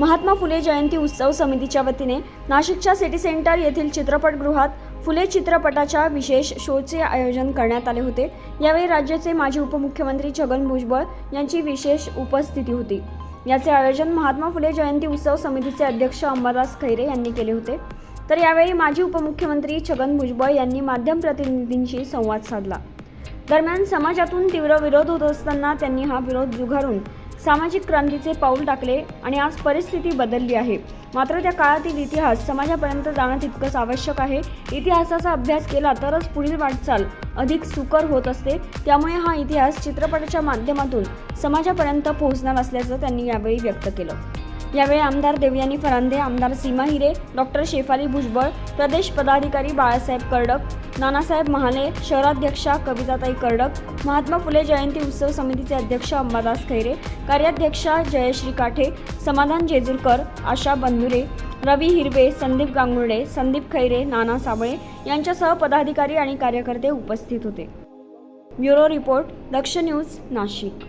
महात्मा फुले जयंती उत्सव समितीच्या वतीने नाशिकच्या सिटी सेंटर येथील चित्रपटगृहात फुले चित्रपटाच्या विशेष शोचे आयोजन करण्यात आले होते. यावेळी राज्याचे माजी उपमुख्यमंत्री छगन भुजबळ यांची विशेष उपस्थिती होती. याचे आयोजन महात्मा फुले जयंती उत्सव समितीचे अध्यक्ष अंबादास खैरे यांनी केले होते. तर यावेळी माजी उपमुख्यमंत्री छगन भुजबळ यांनी माध्यम प्रतिनिधींशी संवाद साधला. दरम्यान समाजातून तीव्र विरोध होत असताना त्यांनी हा विरोध जुगारून सामाजिक क्रांतीचे पाऊल टाकले आणि आज परिस्थिती बदलली आहे. मात्र त्या काळातील इतिहास समाजापर्यंत जाणं तितकंच आवश्यक आहे. इतिहासाचा अभ्यास केला तरच पुढील वाटचाल अधिक सुकर होत असते. त्यामुळे हा इतिहास चित्रपटाच्या माध्यमातून समाजापर्यंत पोहोचणार असल्याचं त्यांनी यावेळी व्यक्त केलं. यावेळी आमदार देवयानी फरांदे आमदार सीमा हिरे डॉक्टर शेफाली भुजबळ प्रदेश पदाधिकारी बाळासाहेब कर्डक नानासाहेब महाले शहराध्यक्षा कविताताई कर्डक महात्मा फुले जयंती उत्सव समितीचे अध्यक्ष अंबादास खैरे कार्याध्यक्षा जयश्री काठे समाधान जेजुरकर आशा बंधुरे रवी हिरवे संदीप गांगुर्डे संदीप खैरे नाना साबळे यांच्यासह पदाधिकारी आणि कार्यकर्ते उपस्थित होते. Bureau report Daksh news Nashik.